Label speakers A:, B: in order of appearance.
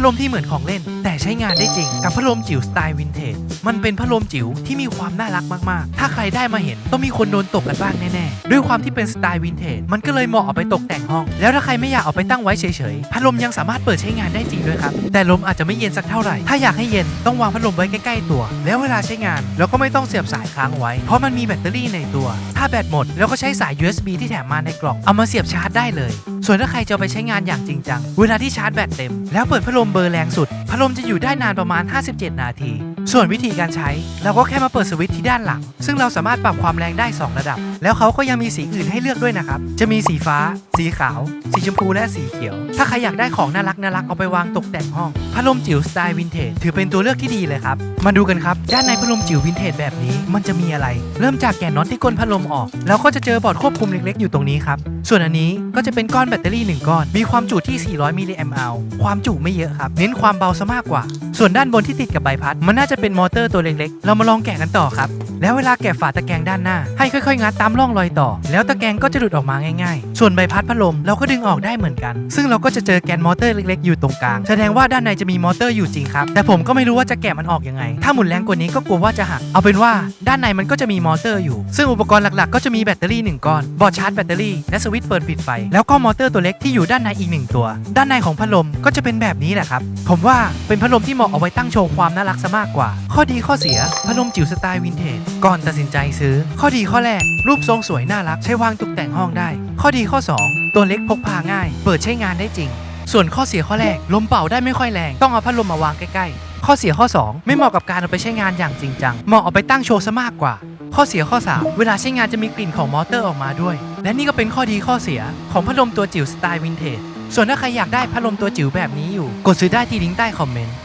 A: พัดลมที่เหมือนของเล่น แต่ใช้งานได้จริง กับพัดลมจิ๋วสไตล์วินเทจ มันเป็นพัดลมจิ๋วที่มีความน่ารักมาก ๆ ถ้าใครได้มาเห็นต้องมีคนโดนตกกันบ้างแน่ ๆ ด้วยความที่เป็นสไตล์วินเทจ มันก็เลยเหมาะเอาไปตกแต่งห้อง แล้วถ้าใครไม่อยากเอาไปตั้งไว้เฉย ๆ พัดลมยังสามารถเปิดใช้งานได้จริงด้วยครับ แต่ลมอาจจะไม่เย็นสักเท่าไหร่ ถ้าอยากให้เย็นต้องวางพัดลมไว้ใกล้ ๆ ตัว แล้วเวลาใช้งานเราก็ไม่ต้องเสียบสายค้างไว้ เพราะมันมีแบตเตอรี่ในตัว ถ้าแบตหมดแล้วก็ใช้สาย USB ที่แถมมาในกล่องเอามาเสียบชาร์จได้เลย ส่วนถ้าใครจะไปใช้งานอย่างจริงจัง เวลาที่ชาร์จแบตเต็ม แล้วเปิดพัดลมเบอร์แรงสุด พัดลมจะอยู่ได้นานประมาณ 57 นาที ส่วนวิธีการใช้ เราก็แค่มาเปิดสวิตช์ที่ด้านหลัง ซึ่งเราสามารถปรับความแรงได้ 2 ระดับ แล้วเขาก็ยังมีสีอื่นให้เลือกด้วยนะครับ จะมีสีฟ้า สีขาว สีชมพูและสีเขียว ถ้าใครอยากได้ของน่ารักน่ารักเอาไปวางตกแต่งห้อง พัดลมจิ๋วสไตล์วินเทจถือเป็นตัวเลือกที่ดีเลยครับ มาดูกันครับ ด้านในพัดลมจิ๋ววินเทจแบบนี้ มันจะมีอะไร เริ่มจากแกนน็อตที่ก้นพัดลมออก แล้วก็จะเจอบอร์ดควบคุมเล็ก ๆ อยู่ตรงนี้ครับ ส่วนอันนี้ก็จะเป็นก้อนแบตตเตอรี่ 1 ก้อน มีความจุที่ 400มิลลิแอมป์อัลความจุไม่เยอะครับ เน้นความเบาซะมากกว่า ส่วนด้านบนที่ติดกับใบพัด มันน่าจะเป็นมอเตอร์ตัวเล็กๆ เรามาลองแกะกันต่อครับ แล้วเวลาแกะฝาตะแกรงด้านหน้า ให้ค่อยๆ งัดตามร่องรอยต่อ แล้วตะแกรงก็จะหลุดออกมาง่ายๆ ส่วนใบพัดพัดลมเราก็ดึงออกได้เหมือนกัน ซึ่งเราก็จะเจอแกนมอเตอร์เล็กๆ อยู่ตรงกลาง แสดงว่าด้านในจะมีมอเตอร์อยู่จริงครับ แต่ผมก็ไม่รู้ว่าจะแกะมันออกยังไง ถ้าหมุนแรงกว่านี้ก็กลัวว่าจะหัก เอาเป็นว่าด้านในมันก็จะมีมอเตอร์อยู่ ซึ่งอุปกรณ์หลักๆ ก็จะมีแบตเตอรี่หนึ่งก้อน บอร์ดชาร์จแบตเตอรี่ และสวิตช์เปิดปิดไฟ แล้วก็มอเตอร์ตัวเล็กที่อยู่ด้านในอีกหนึ่งตัว ด้านในของพัดลมก็จะเป็นแบบนี้แหละครับ ผมว่าเป็นพัดลมที่เหมาะเอาไว้ตั้งโชว์ความน่ารักซะมากกว่า ข้อดีข้อเสียพัดลมจิ๋วสไตล์วินเทจก่อนตัดสินใจซื้อ ข้อดีข้อแรก รูปทรงสวยน่ารักใช้วางตกแต่งห้องได้ ข้อดีข้อ 2 ตัวเล็กพกพาง่าย เปิดใช้งานได้จริง ส่วนข้อเสียข้อแรก ลมเป่าได้ไม่ค่อยแรง ต้องเอาพัดลมมาวางใกล้ๆ ข้อเสียข้อ 2 ไม่เหมาะกับการเอาไปใช้งานอย่างจริงจังเหมาะเอาไปตั้งโชว์ซะมากกว่า ข้อเสียข้อ 3 เวลาใช้งานจะมีกลิ่นของมอเตอร์ออกมาด้วย และนี่ก็เป็นข้อดีข้อเสียของพัดลมตัวจิ๋วสไตล์วินเทจส่วนถ้าใครอยากได้พัดลมตัวจิ๋วแบบนี้อยู่ กดซื้อได้ที่ลิงก์ใต้คอมเมนต์